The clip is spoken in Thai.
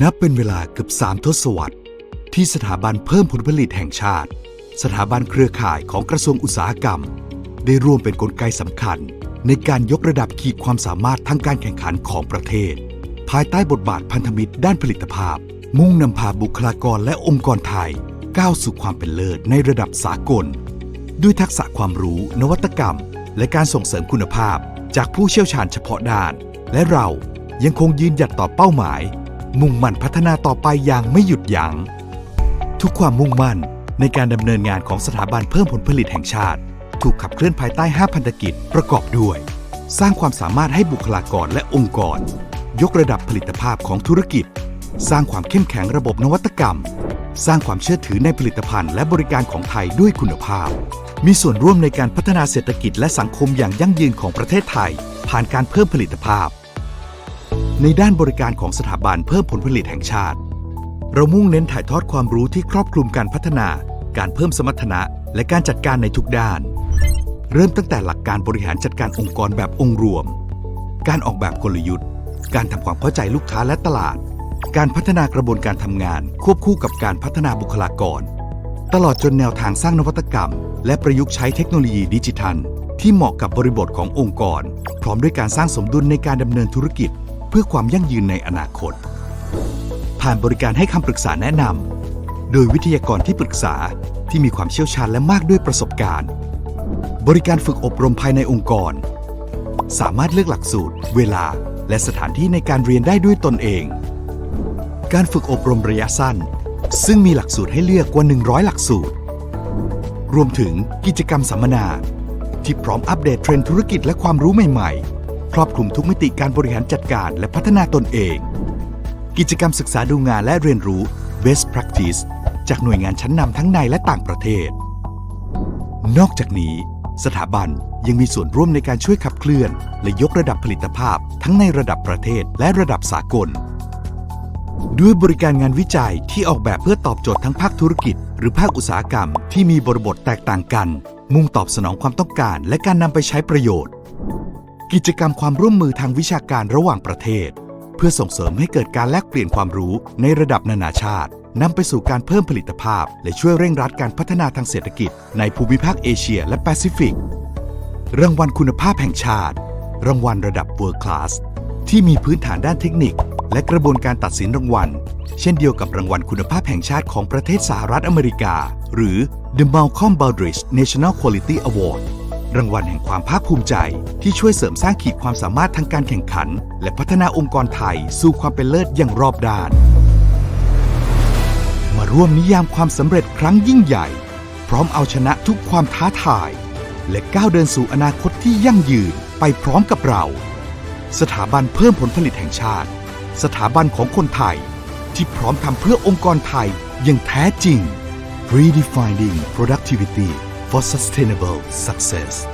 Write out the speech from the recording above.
นับเป็นเวลาเกือบสามทศวรรษ ที่สถาบันเพิ่มผลผลิตแห่งชาติ สถาบันเครือข่ายของกระทรวงอุตสาหกรรม ได้ร่วมเป็นกลไกสำคัญ ในการยกระดับขีดความสามารถทางการแข่งขันของประเทศ ภายใต้บทบาทพันธมิตรด้านผลิตภาพ มุ่งนำพาบุคลากรและองค์กรไทย ก้าวสู่ความเป็นเลิศในระดับสากล ด้วยทักษะความรู้ นวัตกรรม และการส่งเสริมคุณภาพ จากผู้เชี่ยวชาญเฉพาะด้าน และเรายังคงยืนหยัดต่อเป้าหมาย มุ่งมั่นพัฒนาต่อไปอย่างไม่หยุดยัง้งทุกความมุ่งมั่นในการดำเนินงานของสถาบันเพิ่มผลผลิตแห่งชาติ ถูกขับเคลื่อนภายใต้ 5 พันธกิจประกอบด้วย สร้างความสามารถให้บุคลากรและองค์กร ยกระดับผลิตภาพของธุรกิจ สร้างความเข้มแข็งระบบนวัตกรรม สร้างความเชื่อถือในผลิตภัณฑ์และบริการของไทยด้วยคุณภาพ มีส่วนร่วมในการพัฒนาเศรษฐกิจและสังคมอย่างยั่งยืนของประเทศไทย ผ่านการเพิ่มผลิตภาพ ในด้านบริการของสถาบันเพิ่มผลผลิตแห่งชาติ เรามุ่งเน้นถ่ายทอดความรู้ที่ครอบคลุมการพัฒนา การเพิ่มสมรรถนะ และการจัดการในทุกด้าน เริ่มตั้งแต่หลักการบริหารจัดการองค์กรแบบองค์รวม การออกแบบกลยุทธ์ การทำความเข้าใจลูกค้าและตลาด การพัฒนากระบวนการทำงาน ควบคู่กับการพัฒนาบุคลากร ตลอดจนแนวทางสร้างนวัตกรรม และประยุกต์ใช้เทคโนโลยีดิจิทัล ที่เหมาะกับบริบทขององค์กร พร้อมด้วยการสร้างสมดุลในการดำเนินธุรกิจ เพื่อความยั่งยืนในอนาคต ผ่านบริการให้คำปรึกษาแนะนำโดยวิทยากรที่ปรึกษาที่มีความเชี่ยวชาญและมากด้วยประสบการณ์ บริการฝึกอบรมภายในองค์กร สามารถเลือกหลักสูตร เวลา และสถานที่ในการเรียนได้ด้วยตนเอง การฝึกอบรมระยะสั้น ซึ่งมีหลักสูตรให้เลือกกว่า 100 หลักสูตร รวมถึงกิจกรรมสัมมนา ที่พร้อมอัปเดตเทรนด์ธุรกิจและความรู้ใหม่ ๆ ครอบคลุมทุกมิติการบริหารจัดการและพัฒนาตนเอง กิจกรรมศึกษาดูงานและเรียนรู้ Best Practice จากหน่วยงานชั้นนำทั้งในและต่างประเทศ นอกจากนี้ สถาบันยังมีส่วนร่วมในการช่วยขับเคลื่อน และยกระดับผลิตภาพ ทั้งในระดับประเทศและระดับสากล ด้วยบริการงานวิจัยที่ออกแบบเพื่อตอบโจทย์ทั้งภาคธุรกิจ หรือภาคอุตสาหกรรมที่มีบริบทแตกต่างกัน มุ่งตอบสนองความต้องการ และการนำไปใช้ประโยชน์ กิจกรรมความร่วมมือทางวิชาการระหว่างประเทศ เพื่อส่งเสริมให้เกิดการแลกเปลี่ยนความรู้ในระดับนานาชาตินำไปสู่การเพิ่มผลิตภาพ และช่วยเร่งรัดการพัฒนาทางเศรษฐกิจ ในภูมิภาคเอเชียและแปซิฟิก รางวัลคุณภาพแห่งชาติ รางวัลระดับ World Class ที่มีพื้นฐานด้านเทคนิค และกระบวนการตัดสินรางวัล เช่นเดียวกับรางวัลคุณภาพแห่งชาติของประเทศสหรัฐอเมริกา หรือ The Malcolm Baldrige National Quality Award รางวัลแห่งความภาคภูมิใจ ที่ช่วยเสริมสร้างขีดความสามารถทางการแข่งขัน และพัฒนาองค์กรไทย สู่ความเป็นเลิศอย่างรอบด้าน มาร่วมนิยามความสำเร็จครั้งยิ่งใหญ่ พร้อมเอาชนะทุกความท้าทาย และก้าวเดินสู่อนาคตที่ยั่งยืนไปพร้อมกับเรา สถาบันเพิ่มผลผลิตแห่งชาติ สถาบันของคนไทย ที่พร้อมทำเพื่อองค์กรไทยอย่างแท้จริง Redefining productivity for sustainable success